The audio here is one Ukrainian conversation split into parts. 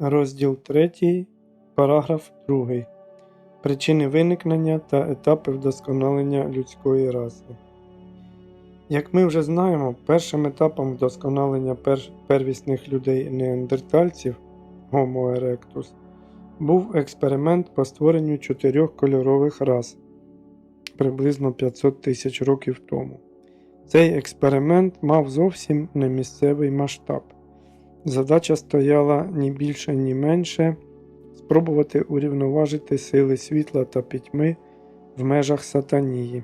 Розділ 3, параграф 2. Причини виникнення та етапи вдосконалення людської раси. Як ми вже знаємо, першим етапом вдосконалення пер- первісних людей неандертальців Homo erectus був експеримент по створенню чотирьох кольорових рас приблизно 500 тисяч років тому. Цей експеримент мав зовсім не місцевий масштаб. Задача стояла ні більше, ні менше спробувати урівноважити сили світла та пітьми в межах сатанії.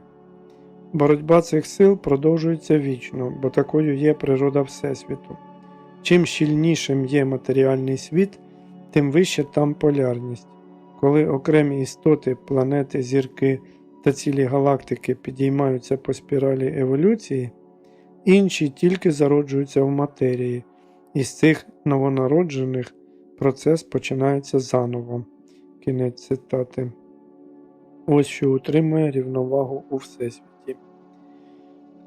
Боротьба цих сил продовжується вічно, бо такою є природа Всесвіту. Чим щільнішим є матеріальний світ, тим вище там полярність. Коли окремі істоти, планети, зірки та цілі галактики підіймаються по спіралі еволюції, інші тільки зароджуються в матерії, і з цих новонароджених процес починається заново. Кінець цитати. Ось що утримує рівновагу у Всесвіті.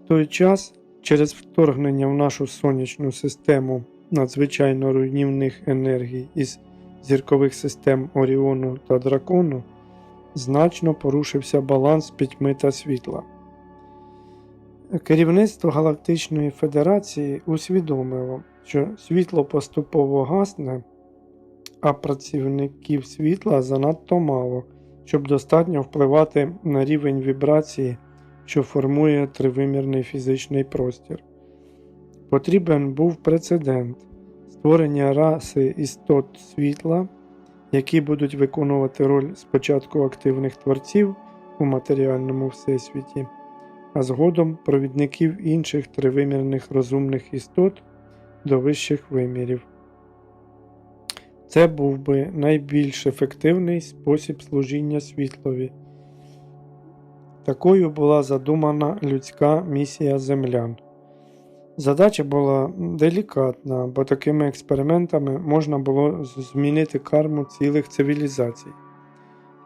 В той час, через вторгнення в нашу сонячну систему надзвичайно руйнівних енергій із зіркових систем Оріону та Дракону, значно порушився баланс пітьми та світла. Керівництво Галактичної Федерації усвідомило, що світло поступово гасне, а працівників світла занадто мало, щоб достатньо впливати на рівень вібрації, що формує тривимірний фізичний простір. Потрібен був прецедент створення раси істот світла, які будуть виконувати роль спочатку активних творців у матеріальному всесвіті, а згодом провідників інших тривимірних розумних істот до вищих вимірів. Це був би найбільш ефективний спосіб служіння світлові. Такою була задумана людська місія землян. Задача була делікатна, бо такими експериментами можна було змінити карму цілих цивілізацій.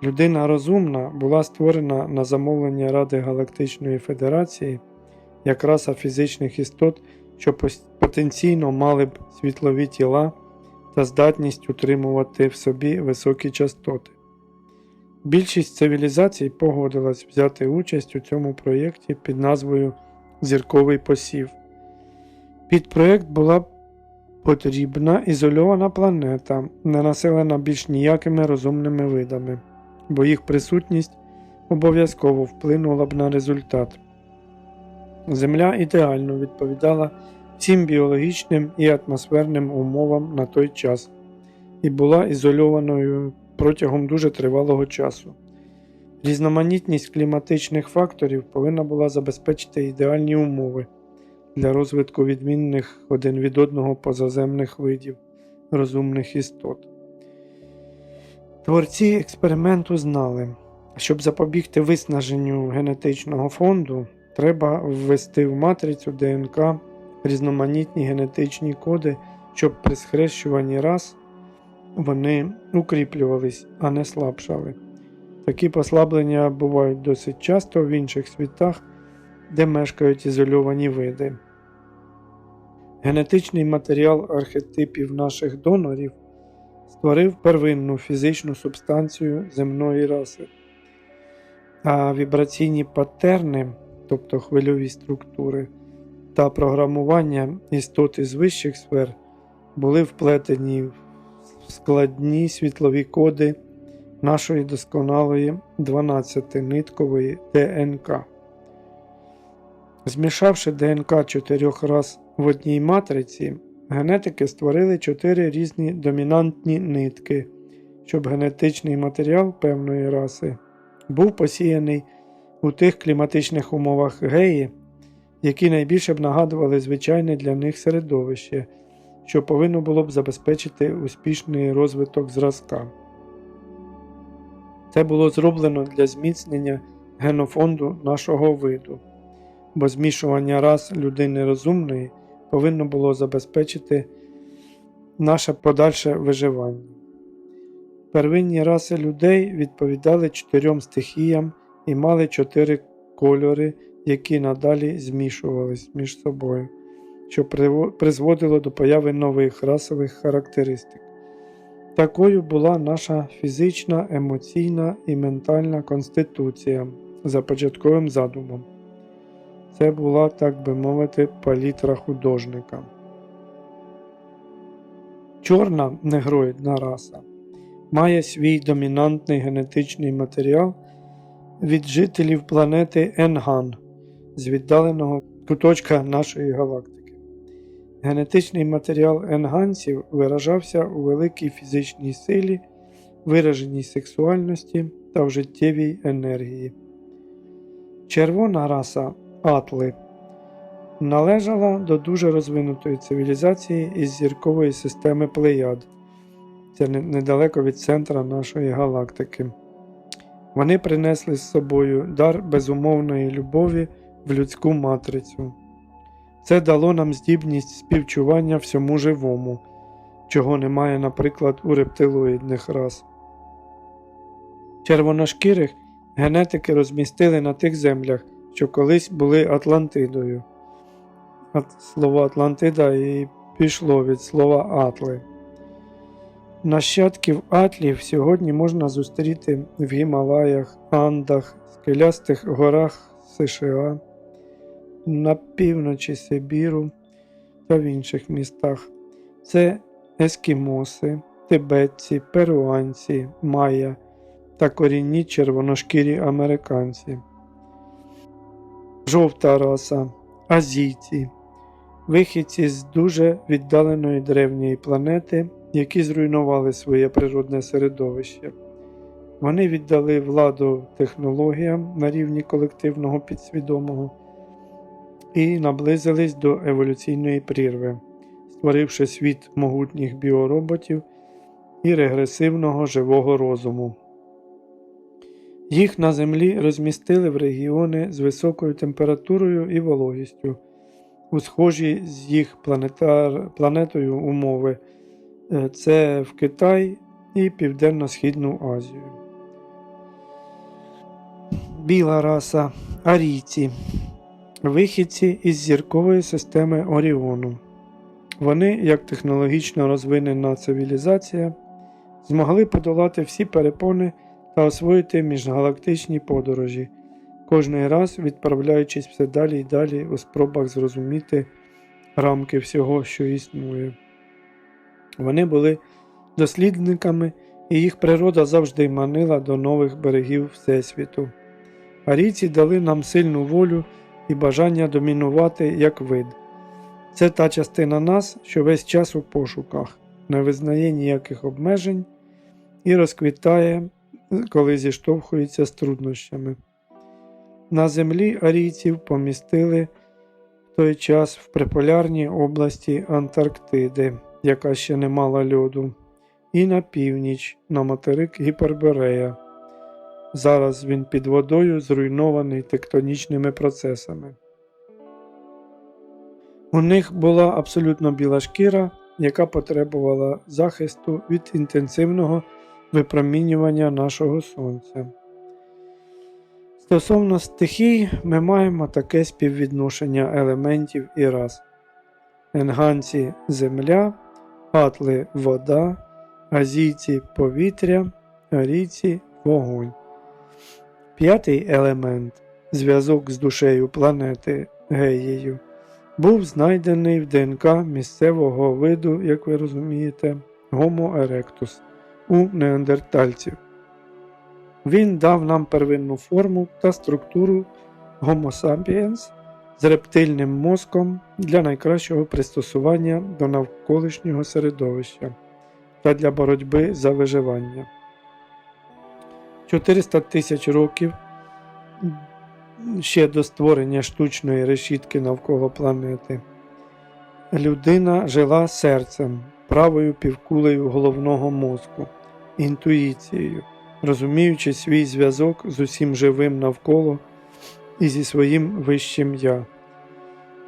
Людина розумна була створена на замовлення Ради Галактичної Федерації як раса фізичних істот, що потенційно мали б світлові тіла та здатність утримувати в собі високі частоти. Більшість цивілізацій погодилась взяти участь у цьому проєкті під назвою Зірковий посів. Під проєкт була потрібна ізольована планета, не населена більш ніякими розумними видами, бо їх присутність обов'язково вплинула б на результат. Земля ідеально відповідала всім біологічним і атмосферним умовам на той час і була ізольованою протягом дуже тривалого часу. Різноманітність кліматичних факторів повинна була забезпечити ідеальні умови для розвитку відмінних один від одного позаземних видів розумних істот. Творці експерименту знали, щоб запобігти виснаженню генетичного фонду, треба ввести в матрицю ДНК різноманітні генетичні коди, щоб при схрещуванні рас вони укріплювались, а не слабшали. Такі послаблення бувають досить часто в інших світах, де мешкають ізольовані види. Генетичний матеріал архетипів наших донорів створив первинну фізичну субстанцію земної раси, а вібраційні патерни, тобто хвильові структури, та програмування істот із вищих сфер були вплетені в складні світлові коди нашої досконалої 12-ниткової ДНК. Змішавши ДНК чотирьох раз в одній матриці, генетики створили чотири різні домінантні нитки, щоб генетичний матеріал певної раси був посіяний у тих кліматичних умовах геї, які найбільше б нагадували звичайне для них середовище, що повинно було б забезпечити успішний розвиток зразка. Це було зроблено для зміцнення генофонду нашого виду, бо змішування рас людини розумної повинно було забезпечити наше подальше виживання. Первинні раси людей відповідали чотирьом стихіям і мали чотири кольори, які надалі змішувались між собою, що призводило до появи нових расових характеристик. Такою була наша фізична, емоційна і ментальна конституція за початковим задумом. Це була, так би мовити, палітра художника. Чорна негроїдна раса має свій домінантний генетичний матеріал від жителів планети Енган з віддаленого куточка нашої галактики. Генетичний матеріал енганців виражався у великій фізичній силі, вираженій сексуальності та в життєвій енергії. Червона раса Атли належала до дуже розвинутої цивілізації із зіркової системи Плеяд. Це недалеко від центра нашої галактики. Вони принесли з собою дар безумовної любові в людську матрицю. Це дало нам здібність співчування всьому живому, чого немає, наприклад, у рептилоїдних рас. Червоношкірих генетики розмістили на тих землях, що колись були Атлантидою. Слово Атлантида і пішло від слова Атли. Нащадків атлів сьогодні можна зустріти в Гімалаях, Андах, скелястих горах США, на півночі Сибіру та в інших містах. Це ескімоси, тибетці, перуанці, майя та корінні червоношкірі американці. Жовта раса, азійці, вихідці з дуже віддаленої древньої планети, які зруйнували своє природне середовище. Вони віддали владу технологіям на рівні колективного підсвідомого і наблизились до еволюційної прірви, створивши світ могутніх біороботів і регресивного живого розуму. Їх на Землі розмістили в регіони з високою температурою і вологістю, у схожі з їх планетар... планетою умови. Е, Це в Китай і Південно-Східну Азію. Біла раса арійці. Вихідці із зіркової системи Оріону. Вони, як технологічно розвинена цивілізація, змогли подолати всі перепони та освоїти міжгалактичні подорожі, кожний раз відправляючись все далі і далі у спробах зрозуміти рамки всього, що існує. Вони були дослідниками, і їх природа завжди манила до нових берегів Всесвіту. Арійці дали нам сильну волю і бажання домінувати як вид. Це та частина нас, що весь час у пошуках, не визнає ніяких обмежень і розквітає, коли зіштовхується з труднощами. На землі арійців помістили в той час в приполярній області Антарктиди, яка ще не мала льоду, і на північ на материк Гіперборея. Зараз він під водою зруйнований тектонічними процесами. У них була абсолютно біла шкіра, яка потребувала захисту від інтенсивного випромінювання нашого Сонця. Стосовно стихій, ми маємо таке співвідношення елементів і рас. Енганці земля, атли вода, азійці повітря, арійці вогонь. П'ятий елемент зв'язок з душею планети Геєю був знайдений в ДНК місцевого виду, як ви розумієте, Homo erectus у неандертальців. Він дав нам первинну форму та структуру Homo sapiens з рептильним мозком для найкращого пристосування до навколишнього середовища та для боротьби за виживання. 400 тисяч років ще до створення штучної решітки навколо планети. Людина жила серцем, правою півкулею головного мозку, інтуїцією, розуміючи свій зв'язок з усім живим навколо і зі своїм вищим я.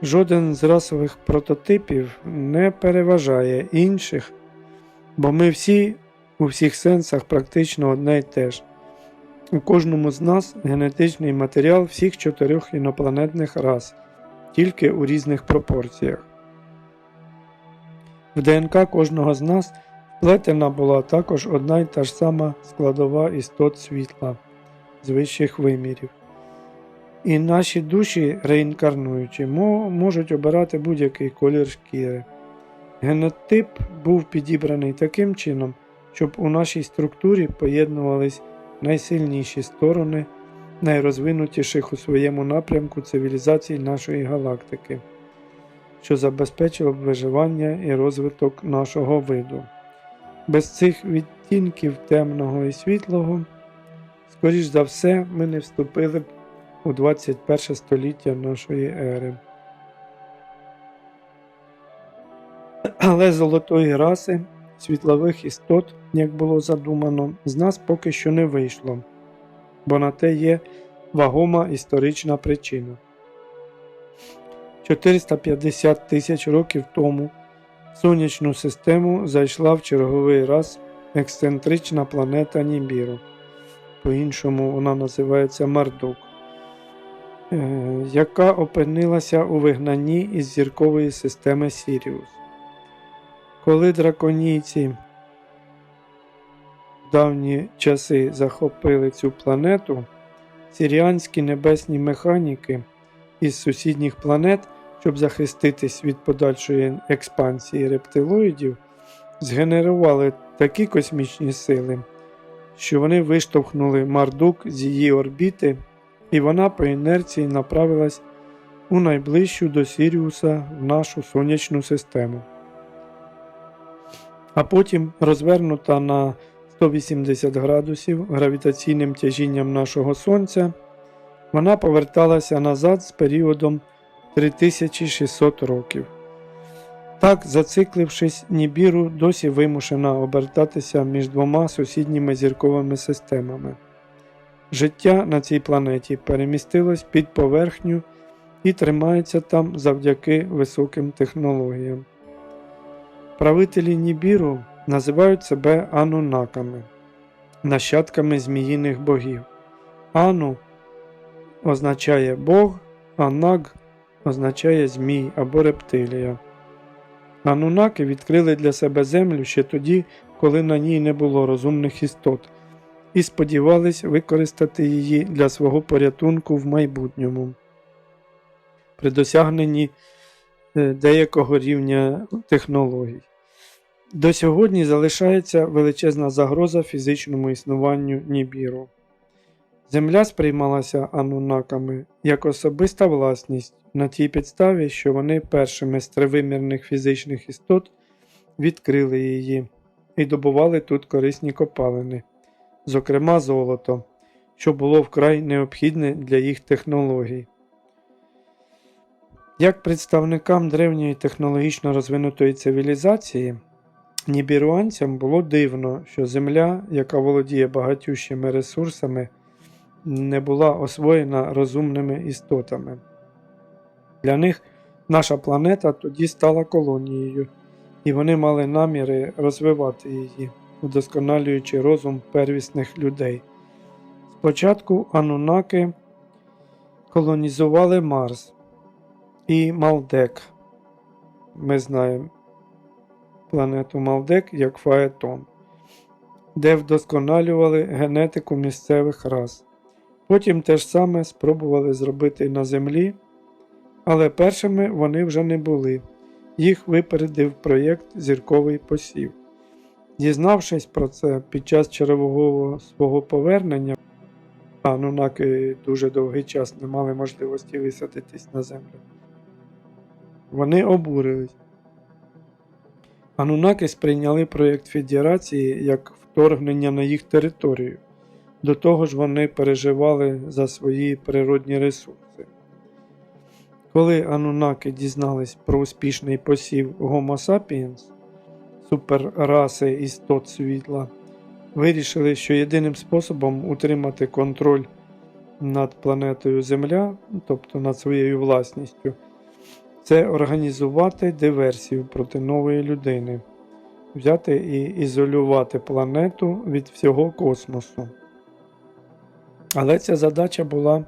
Жоден з расових прототипів не переважає інших, бо ми всі у всіх сенсах практично одне й те ж. У кожному з нас генетичний матеріал всіх чотирьох інопланетних рас, тільки у різних пропорціях. В ДНК кожного з нас в Плетена була також одна й та ж сама складова істот світла з вищих вимірів. І наші душі, реінкарнуючи, можуть обирати будь-який колір шкіри. Генотип був підібраний таким чином, щоб у нашій структурі поєднувались найсильніші сторони найрозвинутіших у своєму напрямку цивілізацій нашої галактики, що забезпечило б виживання і розвиток нашого виду. Без цих відтінків темного і світлого, скоріш за все, ми не вступили б у 21 століття нашої ери. Але золотої раси світлових істот, як було задумано, з нас поки що не вийшло, бо на те є вагома історична причина. 450 тисяч років тому в сонячну систему зайшла в черговий раз ексцентрична планета Нібіру. По-іншому вона називається Мардук, яка опинилася у вигнанні із зіркової системи Сіріус. Коли драконійці в давні часи захопили цю планету, сіріанські небесні механіки із сусідніх планет, щоб захиститись від подальшої експансії рептилоїдів, згенерували такі космічні сили, що вони виштовхнули Мардук з її орбіти, і вона по інерції направилась у найближчу до Сіріуса в нашу сонячну систему. А потім, розвернута на 180 градусів гравітаційним тяжінням нашого Сонця, вона поверталася назад з періодом 3600 років. Так, зациклившись, Нібіру досі вимушена обертатися між двома сусідніми зірковими системами. Життя на цій планеті перемістилось під поверхню і тримається там завдяки високим технологіям. Правителі Нібіру називають себе анунаками, нащадками зміїних богів. Ану означає Бог, а наг означає змій або рептилія. Анунаки відкрили для себе землю ще тоді, коли на ній не було розумних істот, і сподівались використати її для свого порятунку в майбутньому. При досягненні е, деякого рівня технологій. До сьогодні залишається величезна загроза фізичному існуванню Нібіру. Земля сприймалася анунаками як особиста власність на тій підставі, що вони першими з тривимірних фізичних істот відкрили її і добували тут корисні копалини, зокрема золото, що було вкрай необхідне для їх технологій. Як представникам древньої технологічно розвинутої цивілізації, нібіруанцям було дивно, що Земля, яка володіє багатющими ресурсами, не була освоєна розумними істотами. Для них наша планета тоді стала колонією, і вони мали наміри розвивати її, удосконалюючи розум первісних людей. Спочатку анунаки колонізували Марс і Малдек. Ми знаємо планету Малдек як Фаетон, де вдосконалювали генетику місцевих рас. Потім те ж саме спробували зробити на Землі, але першими вони вже не були. Їх випередив проєкт Зірковий посів. Дізнавшись про це під час чергового свого повернення, анунаки дуже довгий час не мали можливості висадитись на землю. Вони обурились. Анунаки сприйняли проєкт Федерації як вторгнення на їх територію. До того ж, вони переживали за свої природні ресурси. Коли анунаки дізнались про успішний посів Homo sapiens, суперраси істот світла, вирішили, що єдиним способом утримати контроль над планетою Земля, тобто над своєю власністю, це організувати диверсію проти нової людини, взяти і ізолювати планету від всього космосу. Але ця задача була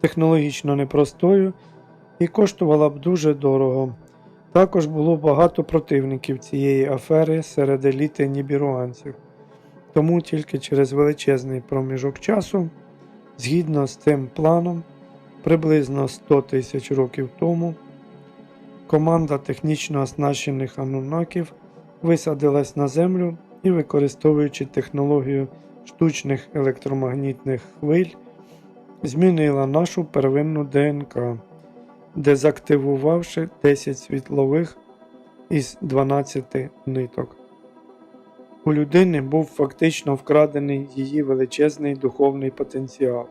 технологічно непростою і коштувала б дуже дорого, Також було багато противників цієї афери серед еліти нібіруанців. Тому тільки через величезний проміжок часу, згідно з цим планом, приблизно 100 тисяч років тому, команда технічно оснащених анунаків висадилась на землю і, використовуючи технологію штучних електромагнітних хвиль, змінила нашу первинну ДНК, дезактивувавши 10 світлових із 12 ниток. У людини був фактично вкрадений її величезний духовний потенціал.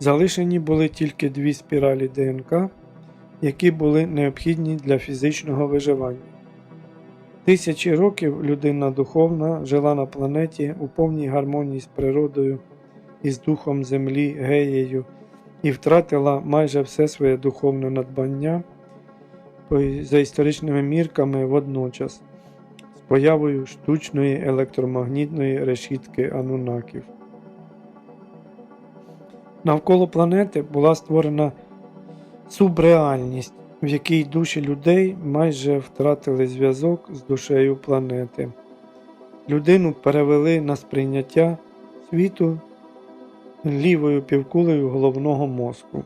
Залишені були тільки дві спіралі ДНК, які були необхідні для фізичного виживання. Тисячі років людина духовна жила на планеті у повній гармонії з природою і з духом землі геєю і втратила майже все своє духовне надбання за історичними мірками водночас з появою штучної електромагнітної решітки анунаків. Навколо планети була створена субреальність, в якій душі людей майже втратили зв'язок з душею планети. Людину перевели на сприйняття світу лівою півкулею головного мозку.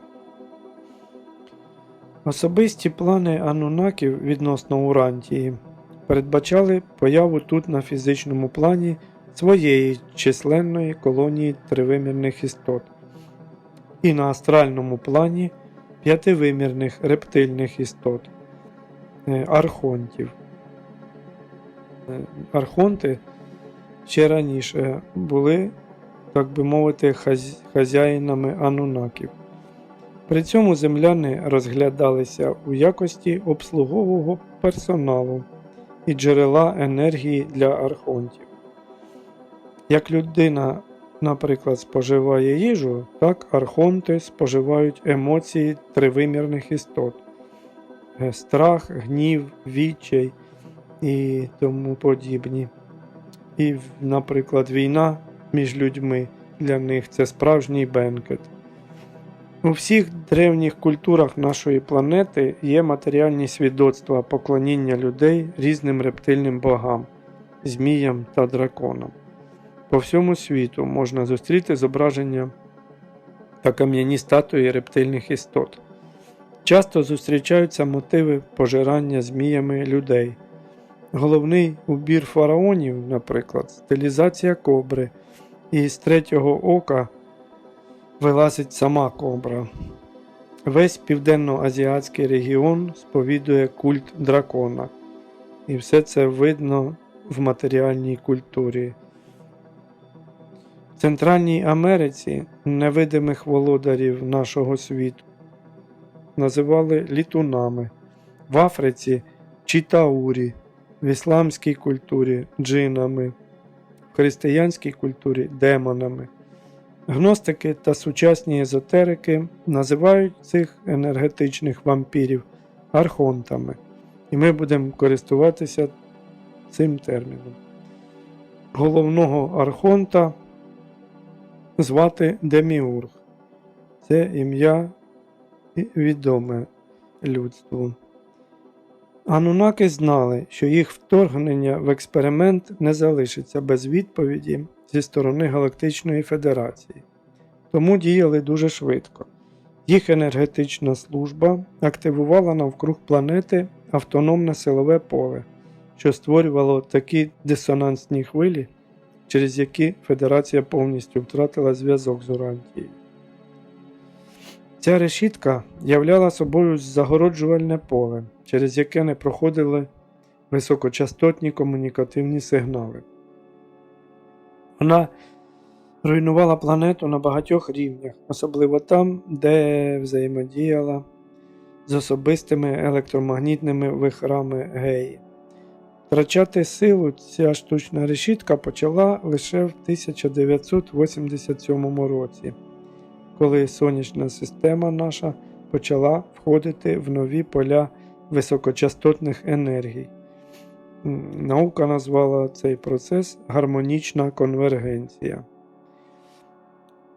Особисті плани анунаків відносно Урантії передбачали появу тут на фізичному плані своєї численної колонії тривимірних істот і на астральному плані п'ятивимірних рептильних істот е, архонтів. Е, Архонти ще раніше були, так би мовити, хазяїнами анунаків. При цьому земляни розглядалися у якості обслугового персоналу і джерела енергії для архонтів. Як людина, наприклад, споживає їжу, так архонти споживають емоції тривимірних істот: Е, страх, гнів, відчай і тому подібні. І, наприклад, війна між людьми для них це справжній бенкет. У всіх древніх культурах нашої планети є матеріальні свідоцтва поклоніння людей різним рептильним богам, зміям та драконам. По всьому світу можна зустріти зображення та кам'яні статуї рептильних істот. Часто зустрічаються мотиви пожирання зміями людей. Головний убір фараонів, наприклад, стилізація кобри, і з третього ока вилазить сама кобра. Весь південно-азіатський регіон сповідує культ дракона, і все це видно в матеріальній культурі. В Центральній Америці невидимих володарів нашого світу називали літунами, в Африці читаурі, в ісламській культурі джинами, християнській культурі демонами. Гностики та сучасні езотерики називають цих енергетичних вампірів архонтами, і ми будемо користуватися цим терміном. Головного архонта звати Деміург. Це ім'я відоме людству. Анунаки знали, що їх вторгнення в експеримент не залишиться без відповіді зі сторони Галактичної Федерації, тому діяли дуже швидко. Їх енергетична служба активувала навкруг планети автономне силове поле, що створювало такі дисонансні хвилі, через які Федерація повністю втратила зв'язок з Урантією. Ця решітка являла собою загороджувальне поле, через яке не проходили високочастотні комунікативні сигнали. Вона руйнувала планету на багатьох рівнях, особливо там, де взаємодіяла з особистими електромагнітними вихрами геї. Втрачати силу ця штучна решітка почала лише в 1987 році, коли сонячна система наша почала входити в нові поля високочастотних енергій. Наука назвала цей процес гармонічна конвергенція.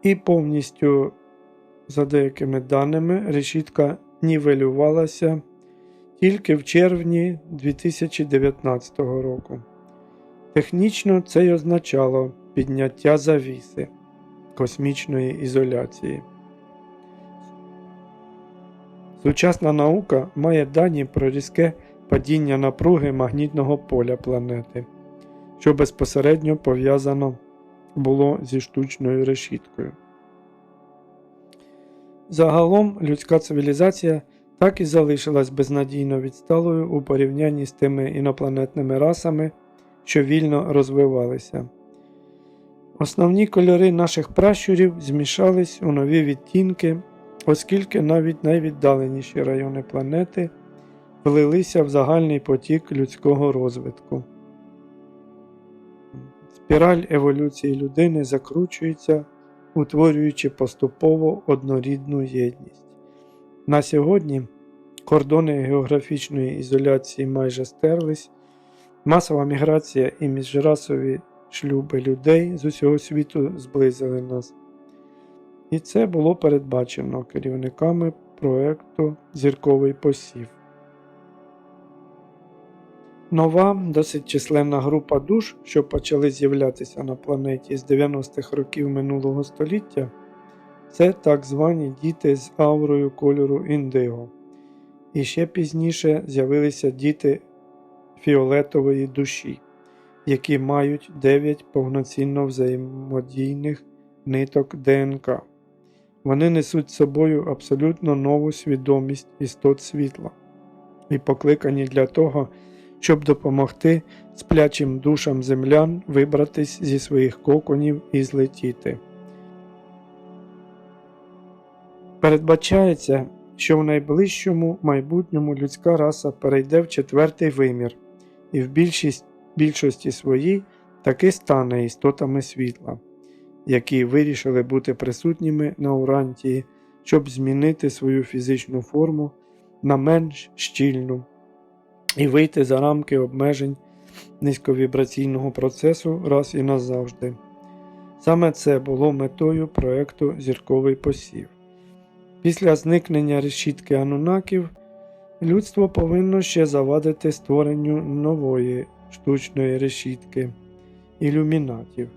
І повністю, за деякими даними, решітка нівелювалася тільки в червні 2019 року. Технічно це й означало підняття завіси космічної ізоляції. Сучасна наука має дані про різке падіння напруги магнітного поля планети, що безпосередньо пов'язано було зі штучною решіткою. Загалом людська цивілізація так і залишилась безнадійно відсталою у порівнянні з тими інопланетними расами, що вільно розвивалися. Основні кольори наших пращурів змішались у нові відтінки, оскільки навіть найвіддаленіші райони планети влилися в загальний потік людського розвитку. Спіраль еволюції людини закручується, утворюючи поступово однорідну єдність. На сьогодні кордони географічної ізоляції майже стерлись, масова міграція і міжрасові шлюби людей з усього світу зблизили нас. І це було передбачено керівниками проекту Зірковий посів. Нова, досить численна група душ, що почали з'являтися на планеті з 90-х років минулого століття, це так звані діти з аурою кольору індиго. І ще пізніше з'явилися діти фіолетової душі, які мають 9 повноцінно взаємодійних ниток ДНК. Вони несуть з собою абсолютно нову свідомість істот світла і покликані для того, щоб допомогти сплячим душам землян вибратись зі своїх коконів і злетіти. Передбачається, що в найближчому майбутньому людська раса перейде в четвертий вимір і в більшість, більшості своїй таки стане істотами світла, які вирішили бути присутніми на Урантії, щоб змінити свою фізичну форму на менш щільну і вийти за рамки обмежень низьковібраційного процесу раз і назавжди. Саме це було метою проекту Зірковий посів. Після зникнення решітки анунаків людство повинно ще завадити створенню нової штучної решітки ілюмінатів.